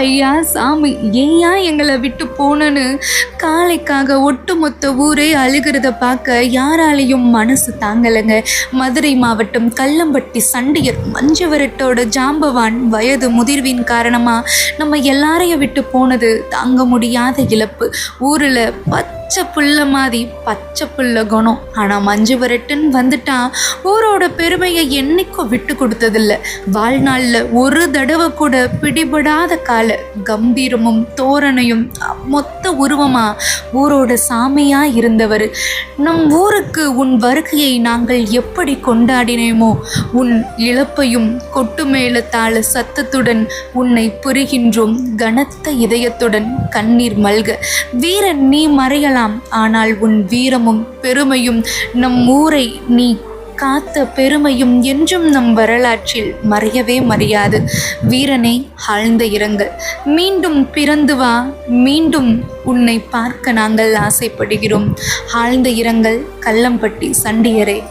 ஐயா சாமி ஏயா எங்களை விட்டு போனன்னு காளைக்காக ஒட்டுமொத்த ஊரே அழுகிறத பார்க்க யாராலையும் மனசு தாங்கலைங்க. மதுரை மாவட்டம் கல்லம்பட்டி சண்டியர் மஞ்சவரட்டோட ஜாம்பவான் வயது முதிர்வின் காரணமாக நம்ம எல்லாரையும் விட்டு போனது தாங்க முடியாத இழப்பு. ஊரில் பச்சை புல்ல மாதிரி பச்சை புல்ல குணம். ஆனால் மஞ்சு வரட்டுன்னு வந்துட்டான் ஊரோட பெருமையை என்னைக்கும் விட்டு கொடுத்ததில்ல. வாழ்நாளில் ஒரு தடவை கூட பிடிபடாத கால கம்பீரமும் தோரணையும் மொத்த உருவமா? ஊரோட சாமியா இருந்தவர். நம் ஊருக்கு உன் வருகையை நாங்கள் எப்படி கொண்டாடினேமோ உன் இழப்பையும் கொட்டுமேளத்தாள சத்தத்துடன் உன்னை புரிகின்றோம். கனத்த இதயத்துடன் கண்ணீர் மல்க. வீரன் நீ மறையலாம். ஆனால் உன் வீரமும் பெருமையும் நம் ஊரை நீ காத்த பெருமையும் என்றும் நம் வரலாற்றில் மறையவே மறையாது. வீரனே ஆழ்ந்த இரங்கல். மீண்டும் பிறந்து வா மீண்டும் உன்னை பார்க்க நாங்கள் ஆசைப்படுகிறோம். ஆழ்ந்த இரங்கல் கல்லம்பட்டி சண்டியரே